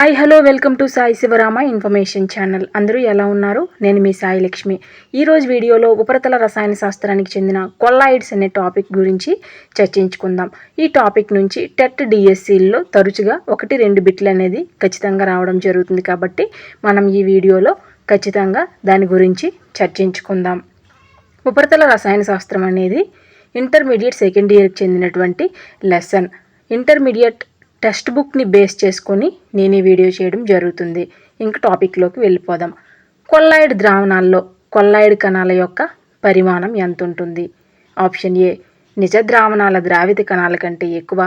Hi hello welcome to Sai Sivarama information channel అందరూ ఎలా ఉన్నారు? నేను మీ సాయి లక్ష్మి. ఈరోజు వీడియోలో ఉపరితల రసాయన శాస్త్రానికి చెందిన కొల్లాయిడ్స్ అనే టాపిక్ గురించి చర్చించుకుందాం. ఈ టాపిక్ నుంచి టెట్ డిఎస్సిల్లో తరచుగా ఒకటి రెండు బిట్లు అనేది ఖచ్చితంగా రావడం జరుగుతుంది కాబట్టి మనం ఈ వీడియోలో ఖచ్చితంగా దాని గురించి చర్చించుకుందాం. ఉపరితల రసాయన శాస్త్రం అనేది ఇంటర్మీడియట్ సెకండ్ ఇయర్కి చెందినటువంటి లెసన్. ఇంటర్మీడియట్ టెక్స్ట్ బుక్ని బేస్ చేసుకొని నేను ఈ వీడియో చేయడం జరుగుతుంది. ఇంక టాపిక్లోకి వెళ్ళిపోదాం. కొల్లాయిడ్ ద్రావణాల్లో కొల్లాయిడ్ కణాల యొక్క పరిమాణం ఎంత ఉంటుంది ఆప్షన్ ఏ నిజ ద్రావణాల ద్రావిత కణాల కంటే ఎక్కువ.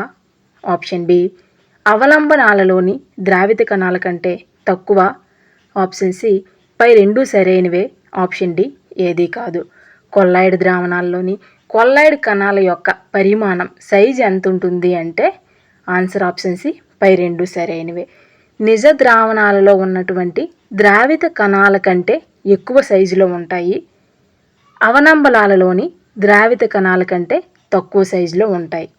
ఆప్షన్ బి అవలంబనాలలోని ద్రావిత కణాల కంటే తక్కువ. ఆప్షన్ సి పై రెండు సరైనవే. ఆప్షన్ డి ఏదీ కాదు. కొల్లాయిడ్ ద్రావణాల్లోని కొల్లాయిడ్ కణాల యొక్క పరిమాణం సైజ్ ఎంత ఉంటుంది అంటే ఆన్సర్ ఆప్షన్ సి పై రెండు సరైనవే నిజ ద్రావణాలలో ఉన్నటువంటి ద్రావిత కణాల కంటే ఎక్కువ సైజులో ఉంటాయి. అవనంబలాలలోని ద్రావిత కణాల కంటే తక్కువ సైజులో ఉంటాయి.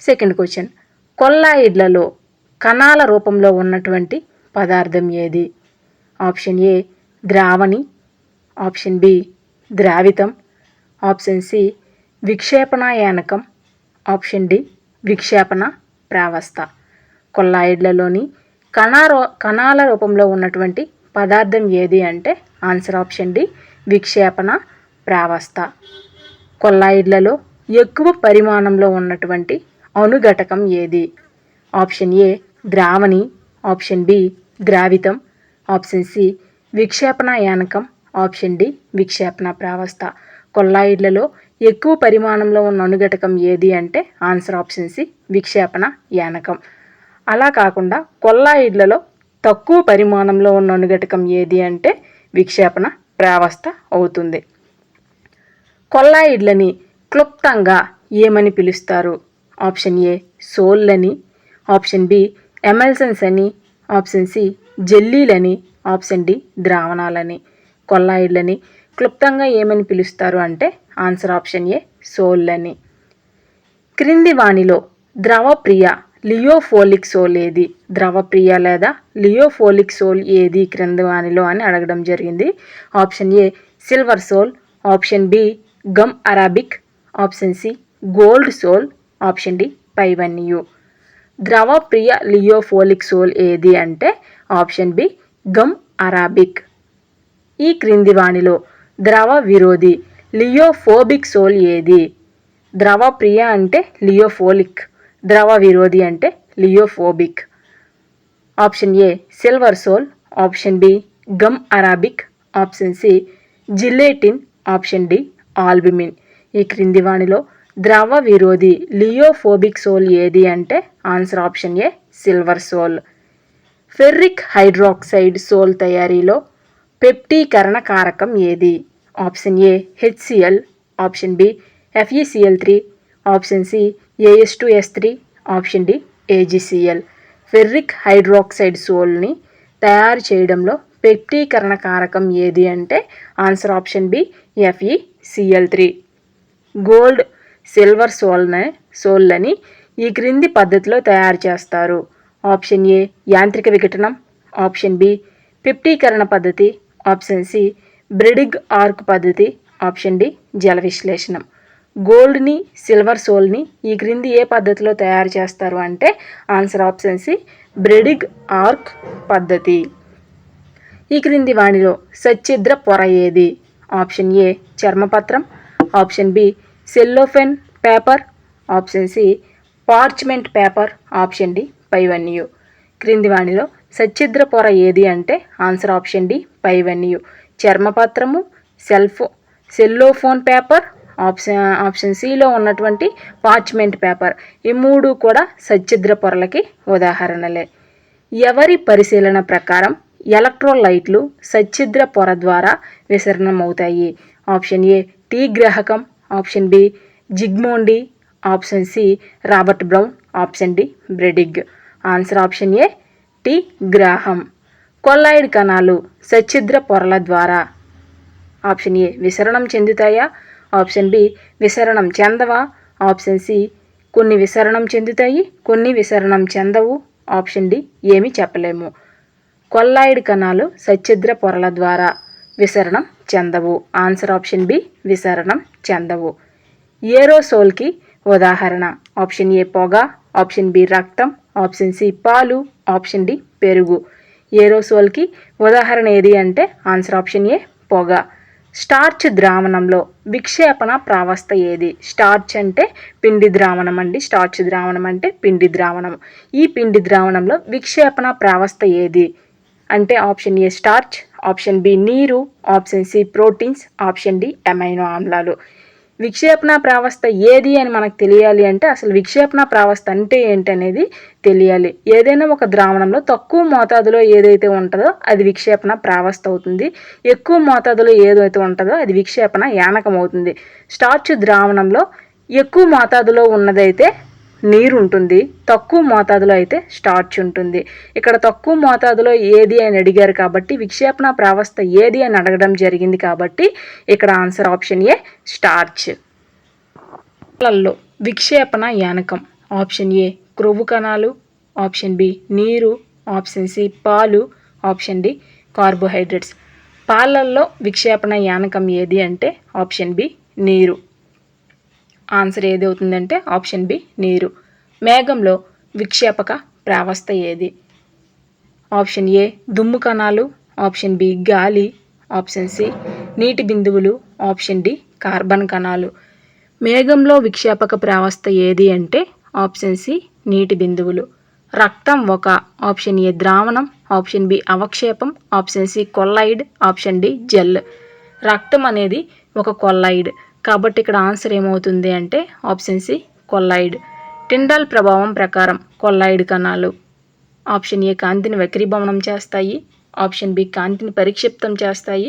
Second question. కొల్లాయిడ్లలో కణాల రూపంలో ఉన్నటువంటి పదార్థం ఏది? ఆప్షన్ ఏ ద్రావణి ఆప్షన్ బి ద్రావితం ఆప్షన్ సి విక్షేపణాయానకం ఆప్షన్ డి విక్షేపణ ప్రావస్థ కొల్లాయిడ్లలోని కణారో కణాల రూపంలో ఉన్నటువంటి పదార్థం ఏది అంటే ఆన్సర్ ఆప్షన్ డి విక్షేపణ ప్రావస్థ. కొల్లాయిడ్లలో ఎక్కువ పరిమాణంలో ఉన్నటువంటి అణుఘటకం ఏది? ఆప్షన్ ఏ ద్రావణి. ఆప్షన్ బి ద్రావితం. ఆప్షన్ సి విక్షేపణ యానకం. ఆప్షన్ డి విక్షేపణ ప్రావస్థ. కొల్లాయిడ్లలో ఎక్కువ పరిమాణంలో ఉన్న అణుఘటకం ఏది అంటే ఆన్సర్ ఆప్షన్ సి విక్షేపణ యానకం. అలా కాకుండా కొల్లాయిడ్లలో తక్కువ పరిమాణంలో ఉన్న అణుఘటకం ఏది అంటే విక్షేపణ ప్రావస్థ అవుతుంది. కొల్లాయిడ్లని క్లుప్తంగా ఏమని పిలుస్తారు? ఆప్షన్ ఏ సోల్లని ఆప్షన్ బి ఎమల్సన్స్ అని. ఆప్షన్ సి జెల్లీలని. ఆప్షన్ డి ద్రావణాలని. కొల్లాయిడ్లని క్లుప్తంగా ఏమని పిలుస్తారు అంటే ఆన్సర్ ఆప్షన్ ఏ సోల్ అని క్రింది వాణిలో ద్రవప్రియ లియోఫోలిక్ సోల్ ఏది? ద్రవప్రియ లేదా లియోఫోలిక్ సోల్ ఏది క్రింది వాణిలో అని అడగడం జరిగింది. Option A silver sol. Option B gum arabic. Option C gold sol. Option D పైవన్యు ద్రవ ప్రియ లియోఫోలిక్ సోల్ ఏది అంటే ఆప్షన్ బి గమ్ అరాబిక్. ఈ క్రింది వాణిలో ద్రవ విరోధి లియోఫోబిక్ సోల్ ఏది? ద్రవ ప్రియ అంటే లియోఫోలిక్. ద్రవ విరోధి అంటే lyophobic. Option A silver sol. Option B gum arabic. Option C gelatin. Option D albumin. ఈ క్రింది వాణిలో ద్రవ విరోధి లియోఫోబిక్ సోల్ ఏది అంటే answer option A silver sol. Ferric hydroxide sol తయారీలో పెప్టీకరణ కారకం ఏది? Option A HCl option B FeCl three option C AS two S three option D AgCl. Ferric hydroxide సోల్ని తయారు చేయడంలో పెప్టీకరణ కారకం ఏది అంటే answer option B FeCl three. Gold silver సోల్ని సోల్లని ఈ క్రింది పద్ధతిలో తయారు చేస్తారు. ఆప్షన్ ఏ యాంత్రిక విఘటనం ఆప్షన్ బి పిప్టీకరణ పద్ధతి ఆప్షన్ సి బ్రిడిగ్ ఆర్క్ పద్ధతి ఆప్షన్ డి జల విశ్లేషణం. గోల్డ్ని సిల్వర్ సోల్ని ఈ క్రింది ఏ పద్ధతిలో తయారు చేస్తారు అంటే answer option C Bredig arc పద్ధతి. ఈ క్రింది వాణిలో సచ్చిద్ర పొర ఏది? Option A చర్మపత్రం. Option B cellophane paper. Option C parchment paper. Option D పైవన్యు. క్రింది వాణిలో సచ్చిద్ర పొర ఏది అంటే ఆన్సర్ ఆప్షన్ డి పైవన్యు. చర్మపత్రము సెల్ఫో సెల్లోఫోన్ పేపర్ ఆప్షన్ ఆప్షన్ సిలో ఉన్నటువంటి పార్చ్మెంట్ పేపర్. ఈ మూడు కూడా సచ్చిద్ర పొరలకి ఉదాహరణలే. ఎవరి పరిశీలన ప్రకారం ఎలక్ట్రోలైట్లు సచ్ఛిద్ర పొర ద్వారా విసరణమవుతాయి. Option A T గ్రాహకం. Option B Zsigmondy option C Robert Brown. Option D Bredig. Answer option A T Graham. Colloid కణాలు. సచ్ఛిద్ర పొరల ద్వారా. ఆప్షన్ ఏ విసరణం చెందుతాయా? ఆప్షన్ బి విసరణం చెందవా? ఆప్షన్ సి కొన్ని విసరణం చెందుతాయి కొన్ని విసరణం చెందవు. ఆప్షన్ డి ఏమి చెప్పలేము. కొల్లాయిడ్ కణాలు సచ్ఛిద్ర పొరల ద్వారా విసరణం చెందవు. ఆన్సర్ ఆప్షన్ బి విసరణం చెందవు. ఏరోసోల్కి ఉదాహరణ. ఆప్షన్ ఏ పొగ. ఆప్షన్ బి రక్తం. ఆప్షన్ సి పాలు. ఆప్షన్ డి పెరుగు. ఏరోసోల్కి ఉదాహరణ ఏది అంటే ఆన్సర్ ఆప్షన్ ఏ పొగ. స్టార్చ్ ద్రావణంలో విక్షేపణ ప్రావస్థ ఏది? స్టార్చ్ అంటే పిండి ద్రావణం అండి. స్టార్చ్ ద్రావణం అంటే పిండి ద్రావణం. ఈ పిండి ద్రావణంలో విక్షేపణ ప్రావస్థ ఏది? అంటే option A starch option B నీరు option C proteins option D amino ఆమ్లాలు. విక్షేపణ ప్రావస్థ ఏది అని మనకు తెలియాలి అంటే అసలు విక్షేపణ ప్రావస్థ అంటే ఏంటనేది తెలియాలి. ఏదైనా ఒక ద్రావణంలో తక్కువ మోతాదులో ఏదైతే ఉంటుందో అది విక్షేపణ ప్రావస్థ అవుతుంది. ఎక్కువ మోతాదులో ఏదైతే ఉంటుందో అది విక్షేపణ యానకం అవుతుంది. స్టార్చ్ ద్రావణంలో ఎక్కువ మోతాదులో ఉన్నదైతే నీరు ఉంటుంది తక్కువ మోతాదులో అయితే స్టార్చ్ ఉంటుంది. ఇక్కడ తక్కువ మోతాదులో ఏది అని అడిగారు కాబట్టి విక్షేపణ ప్రావస్థ ఏది అని అడగడం జరిగింది కాబట్టి ఇక్కడ ఆన్సర్ ఆప్షన్ ఏ స్టార్చ్. పాలల్లో విక్షేపణ యానకం. ఆప్షన్ ఏ క్రొవ్వు కణాలు. ఆప్షన్ బి నీరు. ఆప్షన్ సి పాలు. Option D carbohydrates. పాలల్లో విక్షేపణ యానకం ఏది అంటే ఆప్షన్ బి నీరు. ఆన్సర్ ఏది అవుతుందంటే ఆప్షన్ బి నీరు. మేఘంలో విక్షేపక ప్రావస్థ ఏది? ఆప్షన్ ఏ దుమ్ము కణాలు ఆప్షన్ బి గాలి ఆప్షన్ సి నీటి బిందువులు ఆప్షన్ డి కార్బన్ కణాలు. మేఘంలో విక్షేపక ప్రావస్థ ఏది అంటే ఆప్షన్ సి నీటి బిందువులు. రక్తం ఒక ఆప్షన్ ఏ ద్రావణం option B అవక్షేపం option C colloid option D gel. రక్తం అనేది ఒక కొల్లైడ్. కాబట్టి ఇక్కడ ఆన్సర్ ఏమవుతుంది అంటే ఆప్షన్ సి కొల్లాయిడ్ టిండాల్ ప్రభావం ప్రకారం కొల్లాయిడ్ కణాలు. ఆప్షన్ ఏ కాంతిని వక్రీభవనం చేస్తాయి. ఆప్షన్ బి కాంతిని పరిక్షిప్తం చేస్తాయి.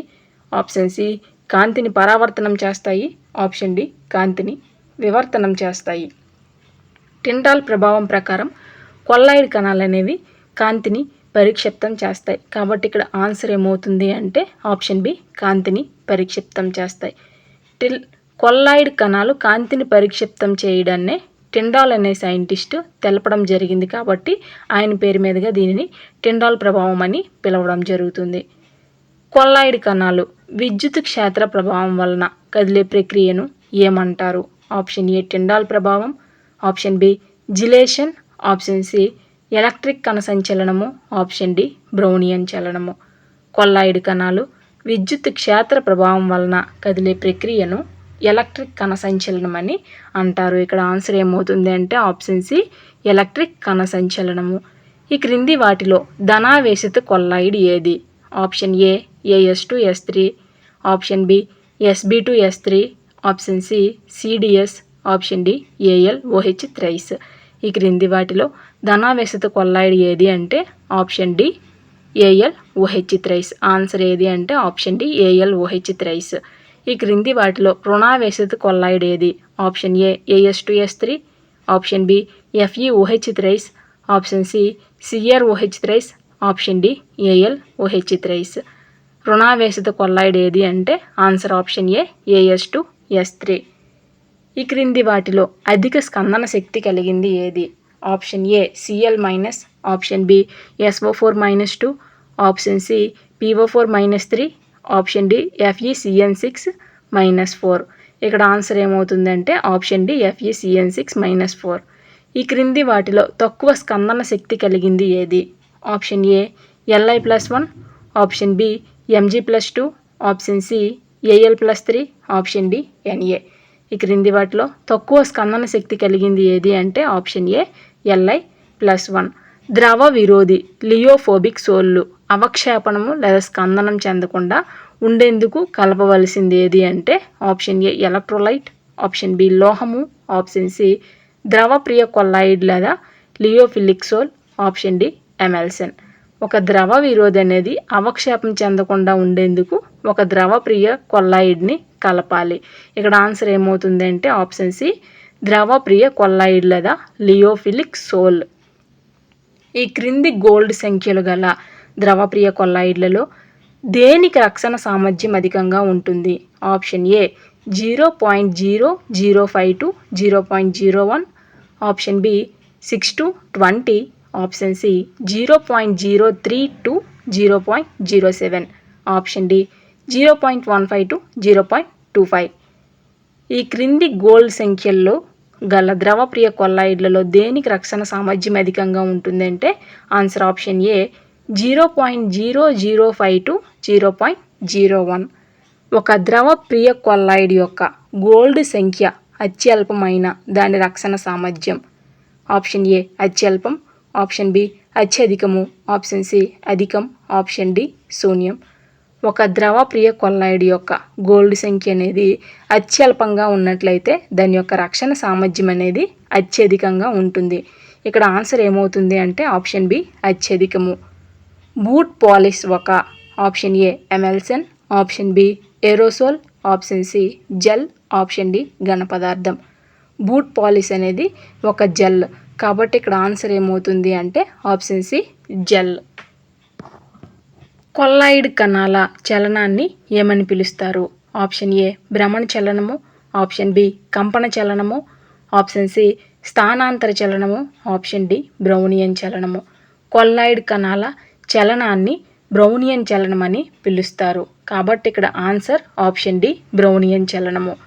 ఆప్షన్ సి కాంతిని పరావర్తనం చేస్తాయి. ఆప్షన్ డి కాంతిని వివర్తనం చేస్తాయి. టిండాల్ ప్రభావం ప్రకారం కొల్లాయిడ్ కణాలు అనేవి కాంతిని పరిక్షిప్తం చేస్తాయి. కాబట్టి ఇక్కడ ఆన్సర్ ఏమవుతుంది అంటే ఆప్షన్ బి కాంతిని పరిక్షిప్తం చేస్తాయి. టిల్ కొల్లాయిడ్ కణాలు కాంతిని పరిక్షిప్తం చేయడాన్నే టిండాల్ అనే సైంటిస్ట్ తెలపడం జరిగింది కాబట్టి ఆయన పేరు మీదుగా దీనిని టిండాల్ ప్రభావం అని పిలవడం జరుగుతుంది. కొల్లాయిడ్ కణాలు విద్యుత్ క్షేత్ర ప్రభావం వలన కదిలే ప్రక్రియను ఏమంటారు? ఆప్షన్ ఏ టిండాల్ ప్రభావం. Option B gelation. Option C electric కణ సంచలనము. ఆప్షన్ డి బ్రౌనియన్ చలనము. కొల్లాయిడ్ కణాలు విద్యుత్ క్షేత్ర ప్రభావం వలన కదిలే ప్రక్రియను ఎలక్ట్రిక్ కణ సంచలనం అని అంటారు. ఇక్కడ ఆన్సర్ ఏమవుతుంది అంటే ఆప్షన్ సి ఎలక్ట్రిక్ కణ సంచలనము ఈ క్రింది వాటిలో ధనావేశిత కొల్లాయిడ్ ఏది? Option A AS two S three option B SB two S three option C CDS option D AL OH thrice. ఈ క్రింది వాటిలో ధనావేశిత కొల్లాయిడ్ ఏది అంటే option D AL OH thrice. Answer ఏది అంటే option D AL OH thrice. ఈ క్రింది వాటిలో రుణావేశత కొల్లాయిడ్ ఏది option A AS two S three option B FE OH thrice option C CR OH thrice option D AL OH thrice రుణావేశత colloid ఏది అంటే answer option A AS two S three ఈ క్రింది వాటిలో అధిక స్కందన శక్తి కలిగింది ఏది? Option A CL minus option B SO four minus two option C PO four minus three option D FECN six minus four ఇక్కడ ఆన్సర్ ఏమవుతుందంటే option D FECN six minus four ఈ క్రింది వాటిలో తక్కువ స్కందన శక్తి కలిగింది ఏది? Option A LI plus one option B MG plus two option C AL plus three option D NA ఈ క్రింది వాటిలో తక్కువ స్కందన శక్తి కలిగింది ఏది అంటే option A LI plus one ద్రవ విరోధి లియోఫోబిక్ సోళ్ళు అవక్షేపణము లేదా స్కందనం చెందకుండా ఉండేందుకు కలపవలసింది ఏది అంటే option A electrolyte option B లోహము option C ద్రవప్రియ కొల్లాయిడ్ లేదా లియోఫిలిక్సోల్ ఆప్షన్ డి ఎమెల్సన్. ఒక ద్రవ విరోధి అనేది అవక్షేపం చెందకుండా ఉండేందుకు ఒక ద్రవప్రియ కొల్లాయిడ్ని కలపాలి. ఇక్కడ ఆన్సర్ ఏమవుతుంది అంటే ఆప్షన్ సి ద్రవప్రియ కొల్లాయిడ్ లేదా లియోఫిలిక్ సోల్ ఈ క్రింది గోల్డ్ సంఖ్యలు గల ద్రవప్రియ కొల్లాయిడ్లలో దేనికి రక్షణ సామర్థ్యం అధికంగా ఉంటుంది? Option A zero point zero zero five to zero point zero one. Option B six to twenty. Option C zero point zero three to zero point zero seven. Option D zero point one five to zero point two five. ఈ క్రింది gold సంఖ్యల్లో గల ద్రవప్రియ కొల్లాయిడ్లలో దేనికి రక్షణ సామర్థ్యం అధికంగా ఉంటుందంటే answer option A zero point zero zero five to zero point zero one. ఒక ద్రవ ప్రియ కొల్లాయిడ్ యొక్క గోల్డ్ సంఖ్య అత్యల్పమైన దాని రక్షణ సామర్థ్యం. ఆప్షన్ ఏ అత్యల్పం ఆప్షన్ బి అత్యధికము ఆప్షన్ సి అధికం ఆప్షన్ డి శూన్యం. ఒక ద్రవ ప్రియ కొల్లాయిడ్ యొక్క గోల్డ్ సంఖ్య అనేది అత్యల్పంగా ఉన్నట్లయితే దాని యొక్క రక్షణ సామర్థ్యం అనేది అత్యధికంగా ఉంటుంది. ఇక్కడ ఆన్సర్ ఏమవుతుంది అంటే ఆప్షన్ బి అత్యధికము. బూట్ పాలిష్ ఒక option A emulsion option B aerosol option C gel option D ఘన పదార్థం. బూట్ పాలిష్ అనేది ఒక జెల్. కాబట్టి ఇక్కడ ఆన్సర్ ఏమవుతుంది అంటే ఆప్షన్ సి జెల్. కొల్లాయిడ్ కణాల చలనాన్ని ఏమని పిలుస్తారు? ఆప్షన్ ఏ భ్రమణ చలనము ఆప్షన్ బి కంపన చలనము ఆప్షన్ సి స్థానాంతర చలనము ఆప్షన్ డి బ్రౌనియన్ చలనము. కొల్లాయిడ్ కణాల చలనాన్ని బ్రౌనియన్ చలనం అని పిలుస్తారు. కాబట్టి ఇక్కడ ఆన్సర్ ఆప్షన్ డి బ్రౌనియన్ చలనము.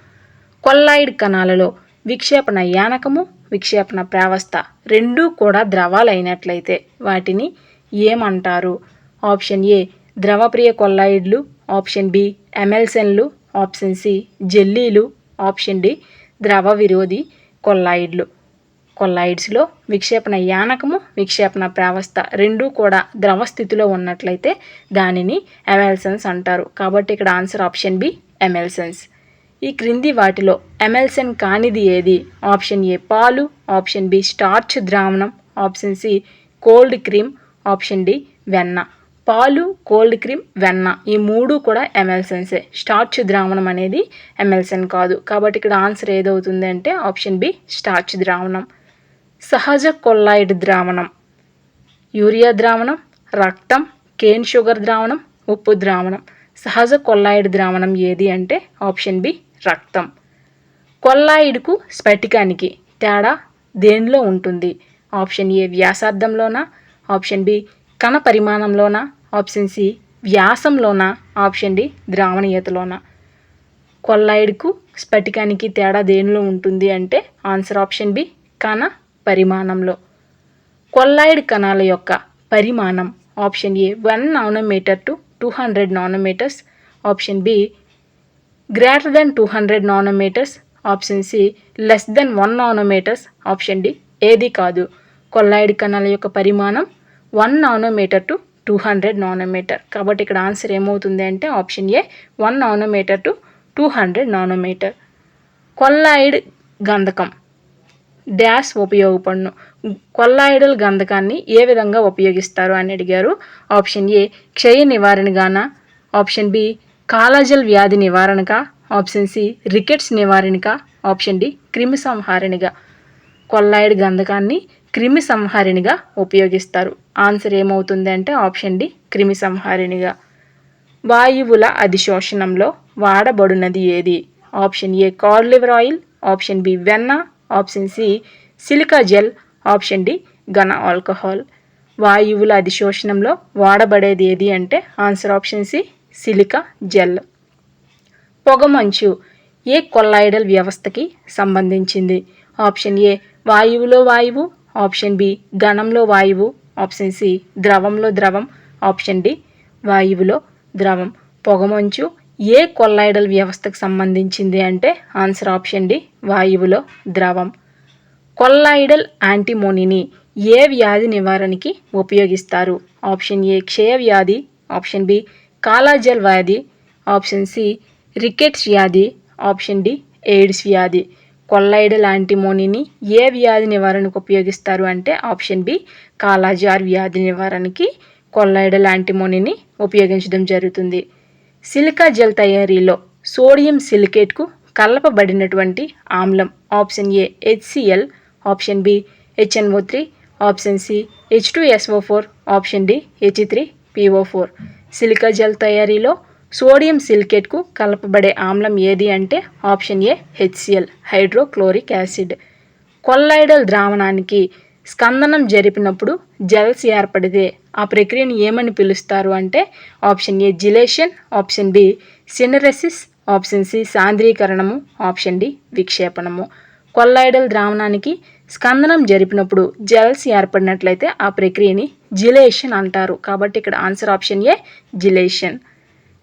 కొల్లాయిడ్ కణాలలో విక్షేపణ యానకము విక్షేపణ ప్రావస్థ రెండూ కూడా ద్రవాలైనట్లయితే వాటిని ఏమంటారు? ఆప్షన్ ఏ ద్రవప్రియ కొల్లాయిడ్లు. ఆప్షన్ బి ఎమెల్సెన్లు. ఆప్షన్ సి జెల్లీలు. ఆప్షన్ డి ద్రవ విరోధి కొల్లాయిడ్లు. కొల్లాయిడ్స్లో విక్షేపణ యానకము విక్షేపణ ప్రావస్థ రెండూ కూడా ద్రవ స్థితిలో ఉన్నట్లయితే దానిని ఎమెల్సన్స్ అంటారు. కాబట్టి ఇక్కడ ఆన్సర్ ఆప్షన్ బి ఎమెల్సన్స్. ఈ క్రింది వాటిలో ఎమెల్సన్ కానిది ఏది? ఆప్షన్ ఏ పాలు ఆప్షన్ బి స్టార్చ్ ద్రావణం option C cold cream option D వెన్న. పాలు కోల్డ్ క్రీమ్ వెన్న ఈ మూడు కూడా ఎమెల్సన్సే. స్టార్చ్ ద్రావణం అనేది ఎమెల్సన్ కాదు. కాబట్టి ఇక్కడ ఆన్సర్ ఏదవుతుంది అంటే ఆప్షన్ బి స్టార్చ్ ద్రావణం. సహజ కొల్లాయిడ్ ద్రావణం. యూరియా ద్రావణం రక్తం కేన్ షుగర్ ద్రావణం ఉప్పు ద్రావణం. సహజ కొల్లాయిడ్ ద్రావణం ఏది అంటే ఆప్షన్ బి రక్తం. కొల్లాయిడ్కు స్ఫటికానికి తేడా దేనిలో ఉంటుంది? ఆప్షన్ ఏ వ్యాసార్థంలోనా? ఆప్షన్ బి కణ పరిమాణంలోనా? ఆప్షన్ సి వ్యాసంలోనా? ఆప్షన్ డి ద్రావణీయతలోనా? కొల్లాయిడ్కు స్ఫటికానికి తేడా దేనిలో ఉంటుంది అంటే ఆన్సర్ ఆప్షన్ బి కణ పరిమాణంలో. కొల్లాయిడ్ కణాల యొక్క పరిమాణం option A one nanometer to two hundred nanometers. Option B greater than two hundred nanometers. Option C less than one nanometers. Option D ఏది కాదు. కొల్లాయిడ్ కణాల యొక్క పరిమాణం one nanometer to two hundred nanometer. కాబట్టి ఇక్కడ ఆన్సర్ ఏమవుతుంది అంటే option A one nanometer to two hundred nanometer. Colloid గంధకం. Dash ఉపయోగపడును. కొల్లాయిడల్ గంధకాన్ని ఏ విధంగా ఉపయోగిస్తారు అని అడిగారు. ఆప్షన్ ఏ క్షయ నివారణగాన? ఆప్షన్ బి కాలాజల్ వ్యాధి నివారణక? ఆప్షన్ సి రికెట్స్ నివారణక? ఆప్షన్ డి క్రిమి సంహారిణిగా. కొల్లాయిడ్ గంధకాన్ని క్రిమి సంహారిణిగా ఉపయోగిస్తారు. ఆన్సర్ ఏమవుతుంది అంటే ఆప్షన్ డి క్రిమి సంహారిణిగా. వాయువుల అధిశోషణంలో వాడబడినది ఏది? Option A cod liver oil. Option B వెన్న. Option C silica gel option D ఘన ఆల్కహాల్. వాయువుల అధిశోషణంలో వాడబడేది ఏది అంటే answer option C silica gel. పొగమంచు ఏ కొల్లాయిడల్ వ్యవస్థకి సంబంధించింది? ఆప్షన్ ఏ వాయువులో వాయువు. ఆప్షన్ బి ఘనంలో వాయువు. ఆప్షన్ సి ద్రవంలో ద్రవం. ఆప్షన్ డి వాయువులో ద్రవం. పొగమంచు ఏ కొల్లాయిడల్ వ్యవస్థకు సంబంధించింది అంటే ఆన్సర్ ఆప్షన్ డి వాయువులో ద్రవం. కొల్లాయిడల్ యాంటీమోనిని ఏ వ్యాధి నివారణకి ఉపయోగిస్తారు? ఆప్షన్ ఏ క్షయ వ్యాధి. ఆప్షన్ బి కాలాజల్ వ్యాధి. ఆప్షన్ సి రికెట్స్ వ్యాధి. ఆప్షన్ డి ఎయిడ్స్ వ్యాధి. కొల్లాయిడల్ యాంటీమోనిని ఏ వ్యాధి నివారణకు ఉపయోగిస్తారు అంటే ఆప్షన్ బి కాలాజార్ వ్యాధి నివారణకి కొల్లాయిడల్ యాంటీమోనిని ఉపయోగించడం జరుగుతుంది. సిలికా జెల్ తయారీలో సోడియం సిలికేట్కు కలపబడినటువంటి ఆమ్లం option A HCL option B HNO three option C H two SO four option D H three PO four. Silica gel తయారీలో సోడియం సిలికేట్కు కలపబడే ఆమ్లం ఏది అంటే option A HCL hydrochloric acid. Colloidal ద్రావణానికి స్కందనం జరిపినప్పుడు జెల్స్ ఏర్పడితే ఆ ప్రక్రియను ఏమని పిలుస్తారు అంటే option A gelation option B syneresis option C సాంద్రీకరణము option D విక్షేపణము. కొల్లాయిడల్ ద్రావణానికి స్కందనం జరిపినప్పుడు జెల్స్ ఏర్పడినట్లయితే ఆ ప్రక్రియని జిలేషన్ అంటారు. కాబట్టి ఇక్కడ ఆన్సర్ ఆప్షన్ ఏ జిలేషన్.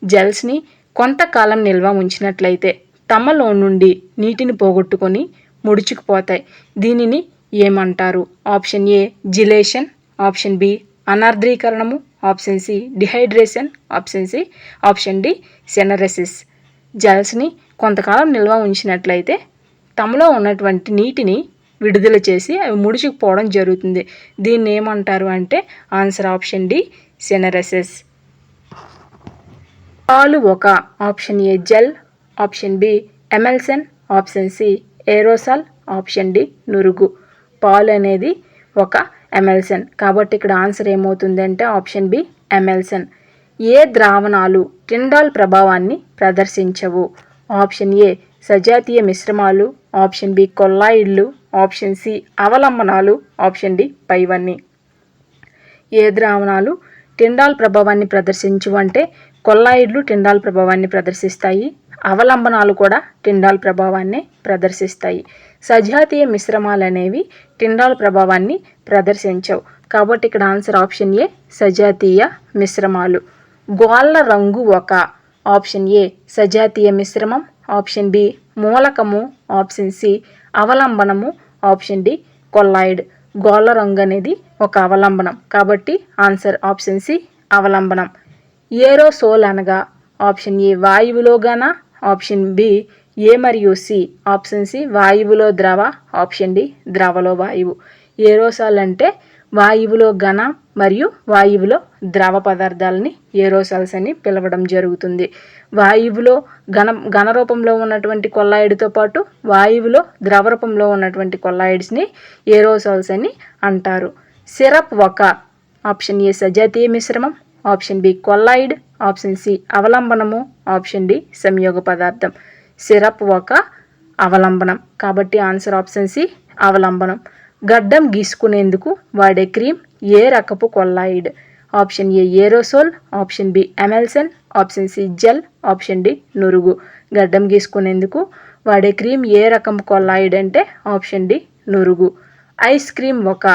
జెల్స్ని కొంతకాలం నిల్వ ఉంచినట్లయితే తమలో నుండి నీటిని పోగొట్టుకొని ముడుచుకుపోతాయి. దీనిని ఏమంటారు? Option A gelation. Option B అనార్ద్రీకరణము. Option C dehydration. Option C option D syneresis. జెల్స్ని కొంతకాలం నిల్వ ఉంచినట్లయితే తమలో ఉన్నటువంటి నీటిని విడుదల చేసి అవి ముడుచుకుపోవడం జరుగుతుంది. దీన్ని ఏమంటారు అంటే ఆన్సర్ ఆప్షన్ డి సెనరసిస్. పాలు ఒక option A gel. Option B emulsion. Option C aerosol. Option D నురుగు. పాలు అనేది ఒక ఎమెల్సన్. కాబట్టి ఇక్కడ ఆన్సర్ ఏమవుతుందంటే ఆప్షన్ బి ఎమెల్సన్. ఏ ద్రావణాలు టిండాల్ ప్రభావాన్ని ప్రదర్శించవు? ఆప్షన్ ఏ సజాతీయ మిశ్రమాలు. ఆప్షన్ బి కొల్లాయిడ్లు. ఆప్షన్ సి అవలంబనాలు. ఆప్షన్ డి పైవన్నీ. ఏ ద్రావణాలు టిండాల్ ప్రభావాన్ని ప్రదర్శించు అంటే కొల్లాయిడ్లు టిండాల్ ప్రభావాన్ని ప్రదర్శిస్తాయి. అవలంబనాలు కూడా టిండాల్ ప్రభావాన్ని ప్రదర్శిస్తాయి. సజాతీయ మిశ్రమాలు అనేవి టిండాల్ ప్రభావాన్ని ప్రదర్శించవు. కాబట్టి ఇక్కడ ఆన్సర్ ఆప్షన్ ఏ సజాతీయ మిశ్రమాలు. గోళ్ళ రంగు ఒక. ఆప్షన్ ఏ సజాతీయ మిశ్రమం. ఆప్షన్ బి మూలకము. Option C అవలంబనము. Option D colloid. గోళ్ళ రంగు అనేది ఒక అవలంబనం. కాబట్టి ఆన్సర్ ఆప్షన్ సి అవలంబనం. ఏరోసోల్ అనగా ఆప్షన్ ఏ వాయువులోగాన? ఆప్షన్ బి ఏ మరియు సి? ఆప్షన్ సి వాయువులో ద్రవ. ఆప్షన్ డి ద్రవలో వాయువు. ఏరోసాల్ అంటే వాయువులో ఘన మరియు వాయువులో ద్రవ పదార్థాలని ఏరోసాల్స్ అని పిలవడం జరుగుతుంది. వాయువులో ఘన ఘన రూపంలో ఉన్నటువంటి కొల్లాయిడ్తో పాటు వాయువులో ద్రవ రూపంలో ఉన్నటువంటి కొల్లాయిడ్స్ని ఏరోసాల్స్ అని అంటారు. సిరప్ ఒక. ఆప్షన్ ఏ సజాతీయ మిశ్రమం. Option B colloid. Option C అవలంబనము. Option D సంయోగ పదార్థం. సిరప్ ఒక అవలంబనం. కాబట్టి ఆన్సర్ ఆప్షన్ సి అవలంబనం. గడ్డం గీసుకునేందుకు వాడే క్రీమ్ ఏ రకపు colloid option A aerosol option B emulsion option C gel option D నురుగు. గడ్డం గీసుకునేందుకు వాడే క్రీమ్ ఏ రకం కొల్లాయిడ్ అంటే ఆప్షన్ డి నురుగు. ఐస్ క్రీమ్ ఒక.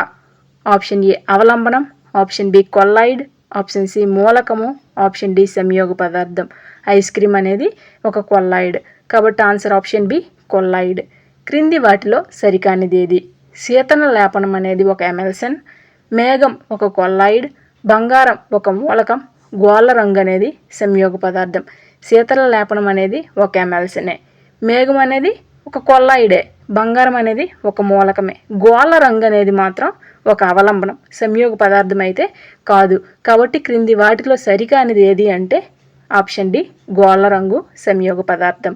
Option A అవలంబనం option B colloid option C మూలకము option D సంయోగ పదార్థం. ఐస్ క్రీమ్ అనేది ఒక కొల్లాయిడ్ కాబట్టి ఆన్సర్ ఆప్షన్ బి కొల్లాయిడ్ క్రింది వాటిలో సరికానిది ఏది శీతన లేపనం అనేది ఒక ఎమెల్సన్ మేఘం ఒక కొల్లాయిడ్ బంగారం ఒక మూలకం గోళ్ళ రంగు అనేది సంయోగ పదార్థం. శీతల లేపనం అనేది ఒక ఎమెల్సనే. మేఘం అనేది ఒక కొల్లాయిడే బంగారం అనేది ఒక మూలకమే. గోళ్ళ రంగు అనేది మాత్రం ఒక అవలంబనం సంయోగ పదార్థం అయితే కాదు. కాబట్టి క్రింది వాటిలో సరికానిది ఏది అంటే ఆప్షన్ డి గోళ్ళ రంగు సంయోగ పదార్థం.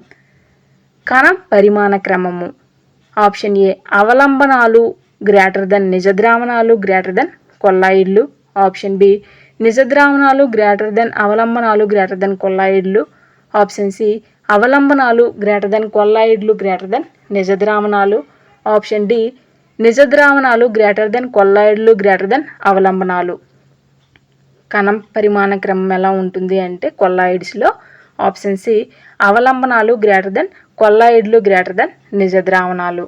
కణం పరిమాణ క్రమము. ఆప్షన్ ఏ అవలంబనాలు గ్రేటర్ దెన్ నిజద్రావణాలు గ్రేటర్ దెన్ కొల్లాయిడ్లు. ఆప్షన్ బి నిజద్రావణాలు గ్రేటర్ దెన్ అవలంబనాలు గ్రేటర్ దెన్ కొల్లాయిడ్లు. ఆప్షన్ సి అవలంబనాలు గ్రేటర్ దెన్ కొల్లాయిడ్లు గ్రేటర్ దెన్ నిజద్రావణాలు. ఆప్షన్ డి నిజద్రావణాలు గ్రేటర్ దెన్ కొల్లాయిడ్లు గ్రేటర్ దెన్ అవలంబనాలు. కణం పరిమాణ క్రమం ఎలా ఉంటుంది అంటే కొల్లాయిడ్స్లో ఆప్షన్ సి అవలంబనాలు గ్రేటర్ దెన్ కొల్లాయిడ్లు గ్రేటర్ దెన్ నిజ ద్రావణాలు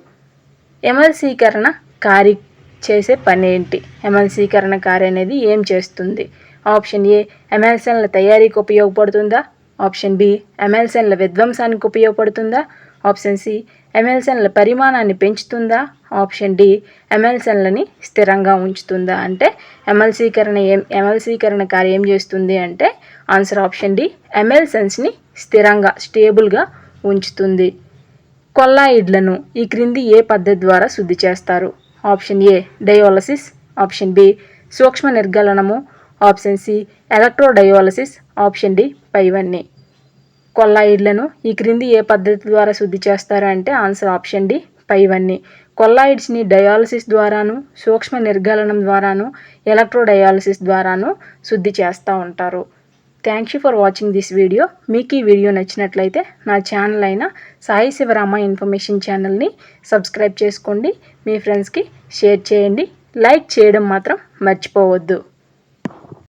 ఎమల్సీకరణ కారి చేసే పని ఏంటి? ఎమల్సీకరణ కారి అనేది ఏం చేస్తుంది? ఆప్షన్ ఏ ఎమెల్సన్ల తయారీకి ఉపయోగపడుతుందా? ఆప్షన్ బి ఎమెల్సన్ల విధ్వంసానికి ఉపయోగపడుతుందా? ఆప్షన్ సి ఎమెల్సన్ల పరిమాణాన్ని పెంచుతుందా? ఆప్షన్ డి ఎమెల్సన్లని స్థిరంగా ఉంచుతుందా? అంటే ఎమల్సీకరణ ఏం ఎమల్సీకరణ కార్యం ఏం చేస్తుంది అంటే ఆన్సర్ ఆప్షన్ డి ఎమెల్సన్స్ని స్థిరంగా స్టేబుల్గా ఉంచుతుంది. కొల్లాయిడ్లను ఈ క్రింది ఏ పద్ధతి ద్వారా శుద్ధి చేస్తారు? Option A dialysis. Option B సూక్ష్మ నిర్గలనము option C electrodialysis. Option D పైవన్నీ. కొల్లాయిడ్లను ఈ క్రింది ఏ పద్ధతి ద్వారా శుద్ధి చేస్తారు అంటే ఆన్సర్ ఆప్షన్ డి పైవన్నీ. కొల్లాయిడ్స్ని డయాలసిస్ ద్వారాను సూక్ష్మ నిర్గలనం ద్వారాను ఎలక్ట్రోడయాలసిస్ ద్వారాను శుద్ధి చేస్తూ ఉంటారు. Thank you for watching this video మీకు ఈ వీడియో నచ్చినట్లయితే నా ఛానల్ అయిన సాయి శివరామ ఇన్ఫర్మేషన్ ఛానల్ని సబ్స్క్రైబ్ చేసుకోండి. మీ ఫ్రెండ్స్కి షేర్ చేయండి. లైక్ చేయడం మాత్రం మర్చిపోవద్దు.